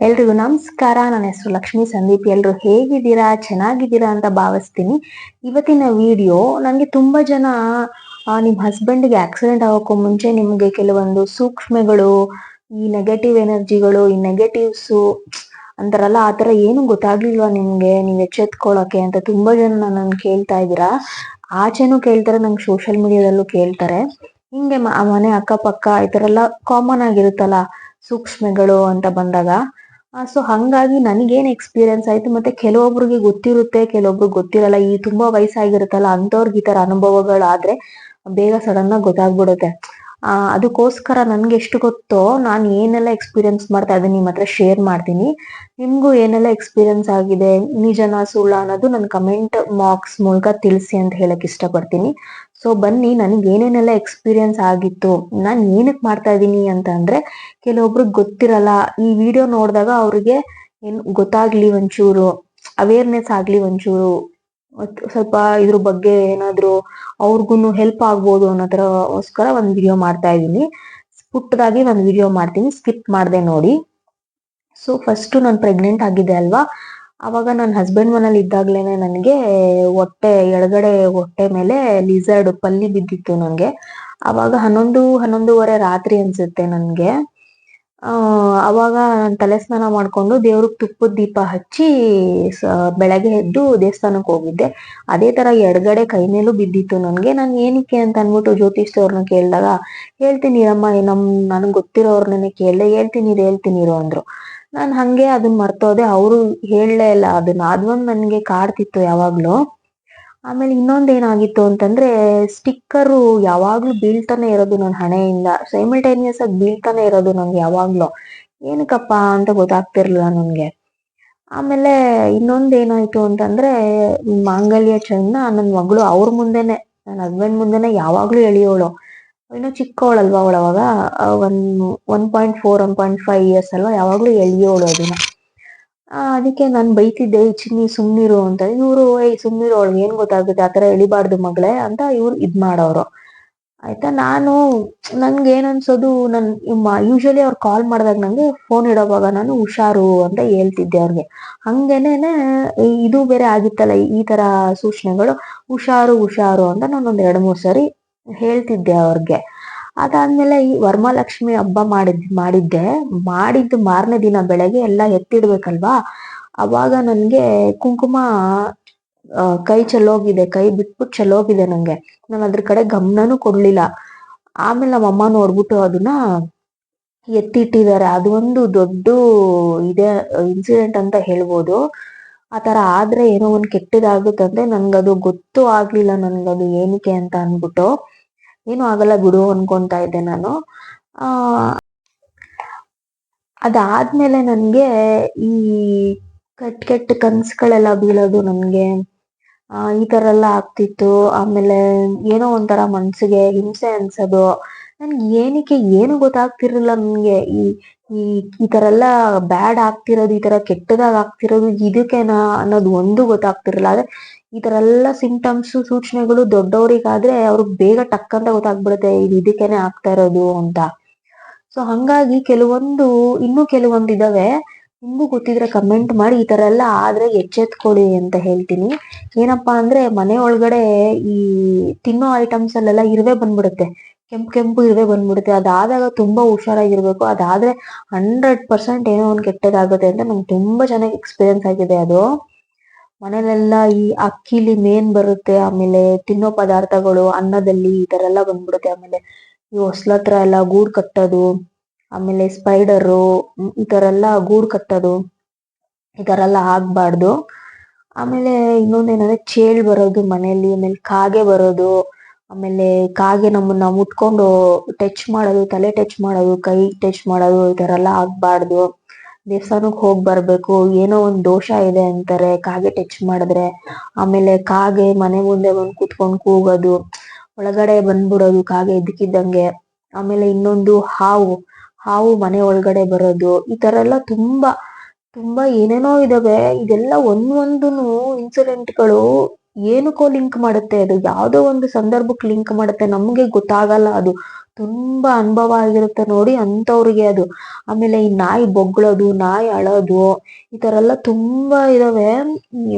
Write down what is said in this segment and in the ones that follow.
ಎಲ್ರಿಗೂ ನಮಸ್ಕಾರ. ನನ್ನ ಹೆಸರು ಲಕ್ಷ್ಮಿ ಸಂದೀಪ್. ಎಲ್ರು ಹೇಗಿದ್ದೀರಾ? ಚೆನ್ನಾಗಿದ್ದೀರಾ ಅಂತ ಭಾವಿಸ್ತೀನಿ. ಇವತ್ತಿನ ವಿಡಿಯೋ ನನಗೆ ತುಂಬಾ ಜನ ನಿಮ್ಮ ಹಸ್ಬೆಂಡ್ಗೆ ಆಕ್ಸಿಡೆಂಟ್ ಆಗೋಕ್ಕೂ ಮುಂಚೆ ನಿಮಗೆ ಕೆಲವೊಂದು ಸೂಕ್ಷ್ಮಗಳು, ಈ ನೆಗೆಟಿವ್ ಎನರ್ಜಿಗಳು, ಈ ನೆಗೆಟಿವ್ಸು ಅಂತಾರಲ್ಲ, ಆ ಥರ ಏನು ಗೊತ್ತಾಗ್ಲಿಲ್ವಾ ನಿಮ್ಗೆ? ನೀವು ಎಚ್ಚೆತ್ಕೊಳ್ಳೋಕೆ ಅಂತ ತುಂಬಾ ಜನ ನನ್ನ ಕೇಳ್ತಾ ಇದ್ದೀರಾ. ಆಚೆನೂ ಕೇಳ್ತಾರೆ, ನಂಗೆ ಸೋಷಿಯಲ್ ಮೀಡಿಯಾದಲ್ಲೂ ಕೇಳ್ತಾರೆ. ಹಿಂಗೆ ಮನೆ ಅಕ್ಕಪಕ್ಕ ಈ ಥರ ಎಲ್ಲ ಕಾಮನ್ ಆಗಿರುತ್ತಲ್ಲ, ಸೂಕ್ಷ್ಮಗಳು ಅಂತ ಬಂದಾಗ. ಸೊ ಹಂಗಾಗಿ ನನಗೇನು ಎಕ್ಸ್ಪೀರಿಯನ್ಸ್ ಆಯ್ತು, ಮತ್ತೆ ಕೆಲವೊಬ್ರಿಗೆ ಗೊತ್ತಿರುತ್ತೆ, ಕೆಲವೊಬ್ರಿಗೆ ಗೊತ್ತಿರಲ್ಲ. ಈ ತುಂಬಾ ವಯಸ್ಸಾಗಿರುತ್ತಲ್ಲ, ಅಂಥವ್ರಿಗೆ ಈ ಥರ ಅನುಭವಗಳಾದ್ರೆ ಬೇಗ ಸಡನ್ ಆಗಿ ಗೊತ್ತಾಗ್ಬಿಡುತ್ತೆ. ಅದಕ್ಕೋಸ್ಕರ ನನಗೆ ಎಷ್ಟು ಗೊತ್ತೋ, ನಾನು ಏನೆಲ್ಲ ಎಕ್ಸ್ಪೀರಿಯನ್ಸ್ ಮಾಡ್ತಾ ಇದ್ದೀನಿ ನಿಮ್ಮ ಹತ್ರ ಶೇರ್ ಮಾಡ್ತೀನಿ. ನಿಮಗೂ ಏನೆಲ್ಲ ಎಕ್ಸ್ಪೀರಿಯನ್ಸ್ ಆಗಿದೆ, ನಿಜನ ಸುಳ್ಳ ಅನ್ನೋದು ನನ್ನ ಕಮೆಂಟ್ ಮಾರ್ಕ್ಸ್ ಮೂಲಕ ತಿಳಿಸಿ ಅಂತ ಹೇಳಕ್ ಇಷ್ಟಪಡ್ತೀನಿ. ಸೊ ಬನ್ನಿ, ನನಗೆ ಏನೇನೆಲ್ಲ ಎಕ್ಸ್ಪೀರಿಯನ್ಸ್ ಆಗಿತ್ತು, ನಾನು ಏನಕ್ಕೆ ಮಾಡ್ತಾ ಇದ್ದೀನಿ ಅಂತ ಅಂದರೆ, ಕೆಲವೊಬ್ರಿಗೆ ಗೊತ್ತಿರಲ್ಲ, ಈ ವಿಡಿಯೋ ನೋಡಿದಾಗ ಅವ್ರಿಗೆ ಏನು ಗೊತ್ತಾಗ್ಲಿ ಒಂಚೂರು ಅವೇರ್ನೆಸ್ ಆಗಲಿ ಒಂಚೂರು ಸ್ವಲ್ಪ ಇದ್ರ ಬಗ್ಗೆ ಏನಾದರೂ ಅವ್ರಿಗೂ ಹೆಲ್ಪ್ ಆಗ್ಬೋದು ಅನ್ನೋ ತರಗೋಸ್ಕರ ಒಂದು ವಿಡಿಯೋ ಮಾಡ್ತಾ ಇದ್ದೀನಿ. ಪುಟ್ಟದಾಗಿ ಒಂದು ವಿಡಿಯೋ ಮಾಡ್ತೀನಿ ಸ್ಕಿಪ್ ಮಾಡ್ದೆ ನೋಡಿ. ಸೊ ಫಸ್ಟು ನಾನು ಪ್ರೆಗ್ನೆಂಟ್ ಆಗಿದ್ದೆ ಅಲ್ವಾ? ಅವಾಗ ನನ್ನ ಹಸ್ಬೆಂಡ್ ಮನೇಲಿ ಇದ್ದಾಗ್ಲೇನೆ ನನಗೆ ಹೊಟ್ಟೆ ಎಡಗಡೆ ಹೊಟ್ಟೆ ಮೇಲೆ ಲಿಸರ್ಡ್ ಪಲ್ಲಿ ಬಿದ್ದಿತ್ತು ನನಗೆ. ಅವಾಗ ಹನ್ನೊಂದು, ಹನ್ನೊಂದುವರೆ ರಾತ್ರಿ ಅನ್ಸುತ್ತೆ ನನಗೆ. ಆ, ಅವಾಗ ನಾನು ತಲೆ ಸ್ನಾನ ಮಾಡ್ಕೊಂಡು ದೇವ್ರಿಗೆ ತುಪ್ಪದ ದೀಪ ಹಚ್ಚಿ ಬೆಳಗ್ಗೆ ಎದ್ದು ದೇವಸ್ಥಾನಕ್ಕೆ ಹೋಗಿದ್ದೆ. ಅದೇ ತರ ಎಡಗಡೆ ಕೈ ಮೇಲೂ ಬಿದ್ದಿತ್ತು ನನಗೆ. ನಾನು ಏನಕ್ಕೆ ಅಂತ ಅನ್ಬಿಟ್ಟು ಜ್ಯೋತಿಷ್ಠವ್ರನ್ನ ಕೇಳಿದಾಗ, ಹೇಳ್ತೀನಿ ಅಮ್ಮ, ನಮ್, ನನಗೆ ಗೊತ್ತಿರೋರ್ನೇ ಕೇಳಿದೆ, ಹೇಳ್ತೀನಿ ಹೇಳ್ತೀನಿ ಇರೋ ಅಂದ್ರು. ನಾನು ಹಂಗೆ ಅದನ್ನ ಮರ್ತೋದೆ, ಅವರು ಹೇಳಲೇ ಇಲ್ಲ ಅದನ್ನ. ಅದೊಂದು ನನಗೆ ಕಾಡ್ತಿತ್ತು ಯಾವಾಗ್ಲೂ. ಆಮೇಲೆ ಇನ್ನೊಂದ್ ಏನಾಗಿತ್ತು ಅಂತಂದ್ರೆ, ಸ್ಟಿಕ್ಕರು ಯಾವಾಗ್ಲೂ ಬೀಳ್ತಾನೆ ಇರೋದು ನನ್ನ ಹಣೆಯಿಂದ. ಸೈಮಲ್ಟೇನಿಯಸ್ ಆಗಿ ಬೀಳ್ತಾನೆ ಇರೋದು ನಂಗೆ ಯಾವಾಗ್ಲೂ. ಏನಕ್ಕಪ್ಪ ಅಂತ ಗೊತ್ತಾಗ್ತಿರ್ಲಿಲ್ಲ ನನ್ಗೆ. ಆಮೇಲೆ ಇನ್ನೊಂದ್ ಏನಾಯ್ತು ಅಂತಂದ್ರೆ, ಮಾಂಗಲ್ಯ ಚಂದ ನನ್ನ ಮಗಳು ಅವ್ರ ಮುಂದೆನೆ ನನ್ನ ಹಸ್ಬೆಂಡ್ ಮುಂದೆನೆ ಯಾವಾಗ್ಲೂ ಎಳಿಯೋಳು. ಇನ್ನೂ ಚಿಕ್ಕವಳಲ್ವಾ ಅವಳವಾಗ one one point four one point five years ಅಲ್ವಾ? ಯಾವಾಗ್ಲೂ ಎಳಿಯೋಳು ಅದನ್ನ ಅದಕ್ಕೆ ನಾನು ಬೈತಿದ್ದೆ ಚಿನ್ನಿ ಸುಮ್ಮನಿರು ಅಂತ. ಇವರು, ಏಯ್, ಸುಮ್ನಿರು ಅವಳಿಗೆ ಏನ್ ಗೊತ್ತಾಗುತ್ತೆ? ಆತರ ಎಳಿಬಾರ್ದು ಮಗಳೇ ಅಂತ ಇವ್ರು ಇದ್ ಮಾಡೋರು. ಆಯ್ತಾ? ನಾನು, ನನ್ಗೆ ಏನ್ ಅನ್ಸೋದು ನನ್ ಯೂಶಲಿ ಅವ್ರು ಕಾಲ್ ಮಾಡಿದಾಗ ನಂಗೆ ಫೋನ್ ಇಡೋವಾಗ ನಾನು ಹುಷಾರು ಅಂತ ಹೇಳ್ತಿದ್ದೆ ಅವ್ರಿಗೆ. ಹಂಗೇನೆ, ಇದು ಬೇರೆ ಆಗಿತ್ತಲ್ಲ, ಈ ತರ ಸೂಚನೆಗಳು, ಹುಷಾರು ಹುಷಾರು ಅಂತ ನಾನು ಒಂದ್ ಮೂರು ಮೂರ್ ಸರಿ ಹೇಳ್ತಿದ್ದೆ ಅವ್ರಿಗೆ. ಅದಾದ್ಮೇಲೆ ಈ ವರ್ಮಾಲಕ್ಷ್ಮಿ ಹಬ್ಬ ಮಾಡಿದ್, ಮಾಡಿದ್ದೆ. ಮಾಡಿದ್ದು ಮಾರನೇ ದಿನ ಬೆಳಗ್ಗೆ ಎಲ್ಲ ಎತ್ತಿಡ್ಬೇಕಲ್ವಾ? ಅವಾಗ ನನ್ಗೆ ಕುಂಕುಮ ಕೈ ಚೆಲ್ಲೋಗಿದೆ, ಕೈ ಬಿಟ್ಬಿಟ್ಟು ಚೆಲ್ಲೋಗಿದೆ ನಂಗೆ. ನಾನು ಅದ್ರ ಕಡೆ ಗಮನನೂ ಕೊಡ್ಲಿಲ್ಲ. ಆಮೇಲೆ ನಮ್ಮ ಅಮ್ಮ ನೋಡ್ಬಿಟ್ಟು ಅದನ್ನ ಎತ್ತಿಟ್ಟಿದ್ದಾರೆ. ಅದು ಒಂದು ದೊಡ್ಡ ಇದೆ ಇನ್ಸಿಡೆಂಟ್ ಅಂತ ಹೇಳ್ಬೋದು. ಆ ತರ ಆದ್ರೆ ಏನೋ ಒಂದ್ ಕೆಟ್ಟದಾಗುತ್ತಂದ್ರೆ ನನ್ಗದು ಗೊತ್ತು ಆಗ್ಲಿಲ್ಲ ನನ್ಗದು ಏನಕ್ಕೆ ಅಂತ ಅನ್ಬಿಟ್ಟು ಏನು ಆಗಲ್ಲ ಬಿಡು ಅನ್ಕೊಂತಾ ಇದ್ದೆ ನಾನು. ಆ, ಅದಾದ್ಮೇಲೆ ನನ್ಗೆ ಈ ಕೆಟ್ಟ ಕೆಟ್ಟ ಕನ್ಸುಗಳೆಲ್ಲ ಬೀಳೋದು ನನ್ಗೆ. ಈ ತರ ಎಲ್ಲ ಆಗ್ತಿತ್ತು. ಆಮೇಲೆ ಏನೋ ಒಂಥರ ಮನ್ಸಿಗೆ ಹಿಂಸೆ ಅನ್ಸೋದು. ನನ್ಗೆ ಏನಕ್ಕೆ ಏನು ಗೊತ್ತಾಗ್ತಿರಲಿಲ್ಲ ನನ್ಗೆ. ಈ ಈ ಈ ತರ ಎಲ್ಲ ಬ್ಯಾಡ್ ಆಗ್ತಿರೋದು, ಈ ತರ ಕೆಟ್ಟದಾಗ ಆಗ್ತಿರೋದು ಇದಕ್ಕೇನಾ ಅನ್ನೋದು ಒಂದು ಗೊತ್ತಾಗ್ತಿರಲಿಲ್ಲ. ಆದ್ರೆ ಈ ತರ ಎಲ್ಲ ಸಿಂಟಮ್ಸ್ ಸೂಚನೆಗಳು ದೊಡ್ಡವರಿಗಾದ್ರೆ ಅವ್ರಿಗೆ ಬೇಗ ಟಕ್ ಅಂತ ಗೊತ್ತಾಗ್ಬಿಡುತ್ತೆ, ಇದು ಇದಕ್ಕೇನೆ ಆಗ್ತಾ ಇರೋದು ಅಂತ. ಸೊ ಹಂಗಾಗಿ ಕೆಲವೊಂದು, ಇನ್ನೂ ಕೆಲವೊಂದು ಇದಾವೆ. ನಿಮ್ಗೂ ಗೊತ್ತಿದ್ರೆ ಕಮೆಂಟ್ ಮಾಡಿ, ಈ ತರ ಎಲ್ಲ ಆದ್ರೆ ಎಚ್ಚೆತ್ಕೊಳ್ಳಿ ಅಂತ ಹೇಳ್ತೀನಿ. ಏನಪ್ಪಾ ಅಂದ್ರೆ ಮನೆ ಒಳಗಡೆ ಈ ತಿನ್ನೋ ಐಟಮ್ಸ್ ಅಲ್ಲೆಲ್ಲ ಇರುವೆ ಬಂದ್ಬಿಡುತ್ತೆ. ಕೆಂಪು ಕೆಂಪು ಇರುವೆ ಬಂದ್ಬಿಡುತ್ತೆ. ಅದಾದಾಗ ತುಂಬಾ ಹುಷಾರಾಗಿರ್ಬೇಕು. ಅದಾದ್ರೆ ಹಂಡ್ರೆಡ್ ಪರ್ಸೆಂಟ್ ಏನೋ ಒಂದ್ ಕೆಟ್ಟದಾಗುತ್ತೆ ಅಂತ ನಂಗೆ ತುಂಬಾ ಚೆನ್ನಾಗಿ ಎಕ್ಸ್ಪೀರಿಯನ್ಸ್ ಆಗಿದೆ ಅದು. ಮನೇಲೆಲ್ಲ ಈ ಅಕ್ಕಿಲಿ ಮೇನ್ ಬರುತ್ತೆ, ಆಮೇಲೆ ತಿನ್ನೋ ಪದಾರ್ಥಗಳು, ಅನ್ನದಲ್ಲಿ ಈ ತರ ಎಲ್ಲ ಬಂದ್ಬಿಡುತ್ತೆ. ಆಮೇಲೆ ಈ ಹೊಸ್ಲತ್ರ ಎಲ್ಲ ಗೂಡ್ ಕಟ್ಟೋದು, ಆಮೇಲೆ ಸ್ಪೈಡರು ಈ ತರ ಎಲ್ಲ ಗೂಡ್ ಕಟ್ಟೋದು, ಈ ತರ ಎಲ್ಲ ಆಗ್ಬಾರ್ದು. ಆಮೇಲೆ ಇನ್ನೊಂದೇನಂದ್ರೆ ಚೇಳ್ ಬರೋದು ಮನೆಯಲ್ಲಿ ಆಮೇಲೆ ಕಾಗೆ ಬರೋದು, ಆಮೇಲೆ ಕಾಗೆ ನಮ್ಮನ್ನ ಮುಟ್ಕೊಂಡು ಟಚ್ ಮಾಡೋದು, ತಲೆ ಟಚ್ ಮಾಡೋದು, ಕೈ ಟಚ್ ಮಾಡೋದು, ಈ ತರ ಎಲ್ಲ ಆಗ್ಬಾರ್ದು. ದೇವಸ್ಥಾನಕ್ಕೆ ಹೋಗ್ ಬರ್ಬೇಕು, ಏನೋ ಒಂದ್ ದೋಷ ಇದೆ ಅಂತಾರೆ, ಕಾಗೆ ಟಚ್ ಮಾಡಿದ್ರೆ, ಆಮೇಲೆ ಕಾಗೆ ಮನೆ ಮುಂದೆ ಬಂದು ಕುತ್ಕೊಂಡ್ ಕೂಗೋದು, ಒಳಗಡೆ ಬಂದ್ಬಿಡೋದು ಕಾಗೆ ಇದ್ದಕ್ಕಿದ್ದಂಗೆ ಆಮೇಲೆ ಇನ್ನೊಂದು ಹಾವು ಹಾವು ಮನೆ ಒಳಗಡೆ ಬರೋದು, ಈ ತರ ಎಲ್ಲ ತುಂಬಾ ತುಂಬಾ ಏನೇನೋ ಇದಾವೆ, ಇದೆಲ್ಲ ಒಂದೊಂದು ಇನ್ಸಿಡೆಂಟ್ಗಳು ಏನಕ್ಕೋ ಲಿಂಕ್ ಮಾಡುತ್ತೆ ಅದು? ಯಾವುದೋ ಒಂದು ಸಂದರ್ಭಕ್ಕೆ ಲಿಂಕ್ ಮಾಡುತ್ತೆ? ನಮಗೆ ಗೊತ್ತಾಗಲ್ಲ ಅದು. ತುಂಬಾ ಅನುಭವ ಆಗಿರುತ್ತೆ ನೋಡಿ ಅಂಥವ್ರಿಗೆ ಅದು. ಆಮೇಲೆ ಈ ನಾಯಿ ಬೊಗ್ಳೋದು, ನಾಯಿ ಅಳೋದು, ಈ ಥರ ಎಲ್ಲ ತುಂಬಾ ಇದಾವೆ.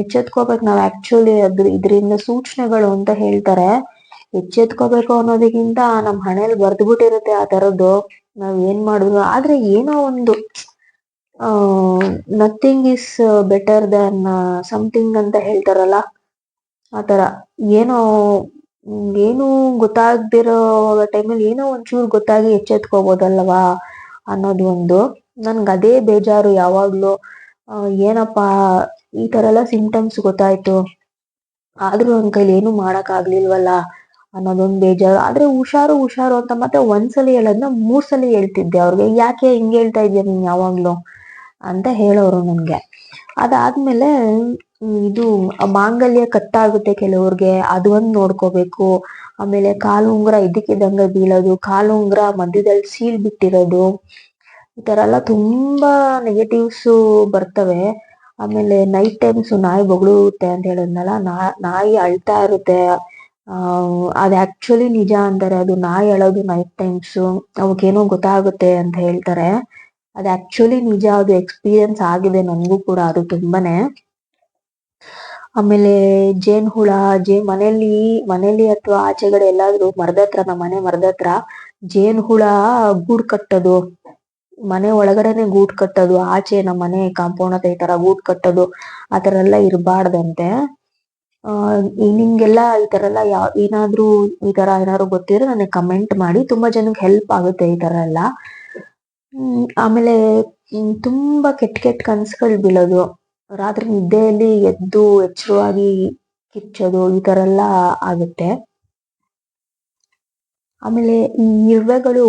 ಎಚ್ಚೆತ್ಕೋಬೇಕು ನಾವು ಆಕ್ಚುಲಿ ಅದ್ರ ಇದರಿಂದ ಸೂಚನೆಗಳು ಅಂತ ಹೇಳ್ತಾರೆ. ಎಚ್ಚೆತ್ಕೋಬೇಕು ಅನ್ನೋದಕ್ಕಿಂತ ನಮ್ ಹಣೆಯಲ್ಲಿ ಬರ್ದ್ಬಿಟ್ಟಿರುತ್ತೆ ಆ ತರದ್ದು. ನಾವ್ ಏನ್ ಮಾಡಿದ್ರು? ಆದ್ರೆ ಏನೋ ಒಂದು nothing is better than something ಅಂತ ಹೇಳ್ತಾರಲ್ಲ. ಆತರ ಏನೋ, ಏನು ಗೊತ್ತಾಗ್ದಿರೋ ಟೈಮಲ್ಲಿ ಏನೋ ಒಂಚೂರು ಗೊತ್ತಾಗಿ ಎಚ್ಚೆತ್ಕೋಬೋದಲ್ವಾ ಅನ್ನೋದು ಒಂದು. ನನ್ಗೆ ಅದೇ ಬೇಜಾರು ಯಾವಾಗಲೂ. ಏನಪ್ಪಾ, ಈ ಥರ ಎಲ್ಲ ಸಿಂಟಮ್ಸ್ ಗೊತ್ತಾಯ್ತು. ಆದರೂ ನನ್ ಕೈಲಿ ಏನು ಮಾಡೋಕ್ಕಾಗ್ಲಿಲ್ವಲ್ಲ ಅನ್ನೋದೊಂದ್ ಬೇಜಾರು. ಆದ್ರೆ ಹುಷಾರು ಹುಷಾರು ಅಂತ ಮತ್ತೆ ಒಂದ್ಸಲಿ ಹೇಳೋದನ್ನ ಮೂರ್ ಸಲ ಹೇಳ್ತಿದ್ದೆ ಅವ್ರಿಗೆ. ಯಾಕೆ ಹಿಂಗೆ ಹೇಳ್ತಾ ಇದೀಯ ನೀನು ಯಾವಾಗಲೂ? ಅಂತ ಹೇಳೋರು ನನಗೆ. ಅದಾದ್ಮೇಲೆ ಇದು ಮಾಂಗಲ್ಯ ಕಟ್ಟಾಗುತ್ತೆ ಕೆಲವ್ರಿಗೆ, ಅದು ಒಂದು ನೋಡ್ಕೋಬೇಕು. ಆಮೇಲೆ ಕಾಲು ಉಂಗುರ ಇದ್ದಕ್ಕಿದ್ದಂಗೆ ಬೀಳೋದು, ಕಾಲು ಉಂಗುರ ಮಧ್ಯದಲ್ಲಿ ಸೀಲ್ ಬಿಟ್ಟಿರೋದು. ಈ ತರ ಎಲ್ಲ ತುಂಬಾ ನೆಗೆಟಿವ್ಸ್ ಬರ್ತವೆ. ಆಮೇಲೆ ನೈಟ್ ಟೈಮ್ಸ್ ನಾಯಿ ಬೊಗಳುತ್ತೆ ಅಂತ ಹೇಳಿದ್ನಲ್ಲ ನಾಯಿ ಅಳ್ತಾ ಇರುತ್ತೆ. ಅದ್ ಆಕ್ಚುಲಿ ನಿಜ ಅಂತಾರೆ, ಅದು ನಾಯಿ ಅಳೋದು ನೈಟ್ ಟೈಮ್ಸ್ ಅವಕ್ಕೇನೋ ಗೊತ್ತಾಗುತ್ತೆ ಅಂತ ಹೇಳ್ತಾರೆ. ಅದು ಆಕ್ಚುಲಿ ನಿಜ, ಅದು ಎಕ್ಸ್ಪೀರಿಯನ್ಸ್ ಆಗಿದೆ ನನಗೂ ಕೂಡ, ಅದು ತುಂಬಾನೇ. ಆಮೇಲೆ ಜೇನ್ ಹುಳ, ಜೇ ಮನೇಲಿ ಮನೇಲಿ ಅಥವಾ ಆಚೆಗಡೆ ಎಲ್ಲಾದ್ರೂ ಮರದ ಹತ್ರ, ನಮ್ಮ ಮನೆ ಮರದ ಹತ್ರ ಜೇನ್ ಹುಳ ಗೂಡ್ ಕಟ್ಟೋದು. ಮನೆ ಒಳಗಡೆನೆ ಗೂಡ್ ಕಟ್ಟೋದು. ಆಚೆ ನಮ್ಮ ಮನೆ ಕಾಂಪೌಂಡ್ ಹತ್ರ ಈ ತರ ಗೂಡ್ ಕಟ್ಟೋದು. ಆತರ ಎಲ್ಲ ಇರಬಾರ್ದಂತೆ. ಆ, ನಿಮ್ಗೆಲ್ಲ ಈ ತರ ಎಲ್ಲ ಯಾವ ಏನಾದ್ರೂ ಈ ತರ ಏನಾದ್ರು ಗೊತ್ತಿದ್ರೆ ನನಗೆ ಕಮೆಂಟ್ ಮಾಡಿ. ತುಂಬಾ ಜನಕ್ಕೆ ಹೆಲ್ಪ್ ಆಗುತ್ತೆ ಈ ತರ ಎಲ್ಲ. ಆಮೇಲೆ ತುಂಬಾ ಕೆಟ್ಟ ಕೆಟ್ಟ ಕನ್ಸುಗಳು ಬೀಳೋದು. ರಾತ್ರಿ ನಿದ್ದೆಯಲ್ಲಿ ಎದ್ದು ಎಚ್ಚರವಾಗಿ ಕಿಚ್ಚೋದು ಈ ತರ ಎಲ್ಲ ಆಗುತ್ತೆ. ಆಮೇಲೆ ಈ ಇರುವೆಗಳು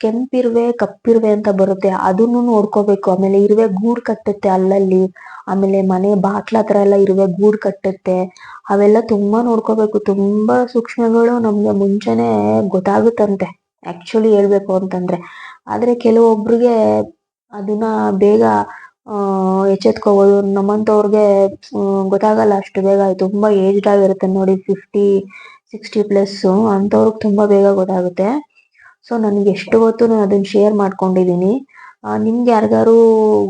ಕೆಂಪಿರುವೆ, ಕಪ್ಪಿರುವೆ ಅಂತ ಬರುತ್ತೆ. ಅದನ್ನು ನೋಡ್ಕೋಬೇಕು. ಆಮೇಲೆ ಇರುವೆ ಗೂಡ್ ಕಟ್ಟುತ್ತೆ ಅಲ್ಲಲ್ಲಿ. ಆಮೇಲೆ ಮನೆ ಬಾಟ್ಲ ಹತ್ರ ಎಲ್ಲ ಇರುವೆ ಗೂಡ್ ಕಟ್ಟುತ್ತೆ. ಅವೆಲ್ಲ ತುಂಬಾ ನೋಡ್ಕೋಬೇಕು. ತುಂಬಾ ಸೂಕ್ಷ್ಮಗಳು ನಮ್ಗೆ ಮುಂಚೆನೆ ಗೊತ್ತಾಗುತ್ತಂತೆ. ಆಕ್ಚುಲಿ ಹೇಳ್ಬೇಕು ಅಂತಂದ್ರೆ. ಆದ್ರೆ ಕೆಲವೊಬ್ರಿಗೆ ಅದನ್ನ ಬೇಗ ಆ ಎಚ್ಚೆತ್ಕೋಬಹುದು ನಮ್ಮಂತವ್ರಿಗೆ ಗೊತ್ತಾಗಲ್ಲ ಅಷ್ಟು ಬೇಗ. ತುಂಬಾ ಏಜ್ಡ್ ಆಗಿರುತ್ತೆ ನೋಡಿ ಫಿಫ್ಟಿ ಸಿಕ್ಸ್ಟಿ ಪ್ಲಸ್ ಅಂತವ್ರಿಗೆ ತುಂಬಾ ಬೇಗ ಗೊತ್ತಾಗುತ್ತೆ. ಸೊ ನನಗೆ ಎಷ್ಟು ಗೊತ್ತು ನಾನು ಅದನ್ನ ಶೇರ್ ಮಾಡ್ಕೊಂಡಿದೀನಿ. ನಿಮ್ಗೆ ಯಾರಿಗಾರು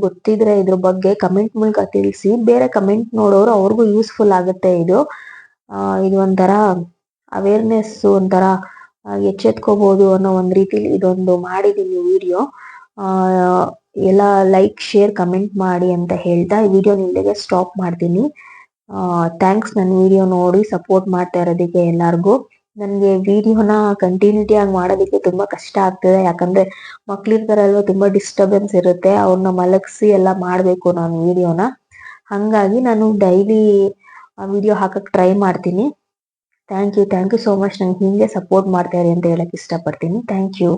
ಗೊತ್ತಿದ್ರೆ ಇದ್ರ ಬಗ್ಗೆ ಕಮೆಂಟ್ ಮೂಲಕ ತಿಳಿಸಿ. ಬೇರೆ ಕಮೆಂಟ್ ನೋಡೋರು ಅವ್ರಿಗೂ ಯೂಸ್ಫುಲ್ ಆಗುತ್ತೆ ಇದು. ಇದು ಒಂಥರ ಅವೇರ್ನೆಸ್ ಒಂಥರ ಎಚ್ಚೆತ್ಕೋಬಹುದು ಅನ್ನೋ ಒಂದು ರೀತಿಲಿ ಇದೊಂದು ಮಾಡಿದೀನಿ ವಿಡಿಯೋ ಎಲ್ಲ ಲೈಕ್ ಶೇರ್ ಕಮೆಂಟ್ ಮಾಡಿ ಅಂತ ಹೇಳ್ತಾ ಈ ವಿಡಿಯೋ ಇಲ್ಲಿಗೆ ಸ್ಟಾಪ್ ಮಾಡ್ತೀನಿ. ಥ್ಯಾಂಕ್ಸ್ ನನ್ನ ವಿಡಿಯೋ ನೋಡಿ ಸಪೋರ್ಟ್ ಮಾಡ್ತಾ ಇರೋದಕ್ಕೆ ಎಲ್ಲರಿಗೂ. ನನಗೆ ವಿಡಿಯೋನ ಕಂಟಿನ್ಯೂಟಿ ಆಗಿ ಮಾಡೋದಕ್ಕೆ ತುಂಬಾ ಕಷ್ಟ ಆಗ್ತದೆ. ಯಾಕಂದ್ರೆ ಮಕ್ಳಿರ್ತಾರಲ್ವ, ತುಂಬಾ ಡಿಸ್ಟರ್ಬೆನ್ಸ್ ಇರುತ್ತೆ. ಅವ್ರನ್ನ ಮಲಗಿಸಿ ಎಲ್ಲ ಮಾಡಬೇಕು ನಾನು ವಿಡಿಯೋನ ಹಾಗಾಗಿ ನಾನು ಡೈಲಿ ವಿಡಿಯೋ ಹಾಕಕ್ಕೆ ಟ್ರೈ ಮಾಡ್ತೀನಿ. Thank you thank you so much ನಂಗೆ ಹಿಂಗೆ ಸಪೋರ್ಟ್ ಮಾಡ್ತಾ ಇರಿ ಅಂತ ಹೇಳಕ್ ಇಷ್ಟಪಡ್ತೀನಿ. Thank you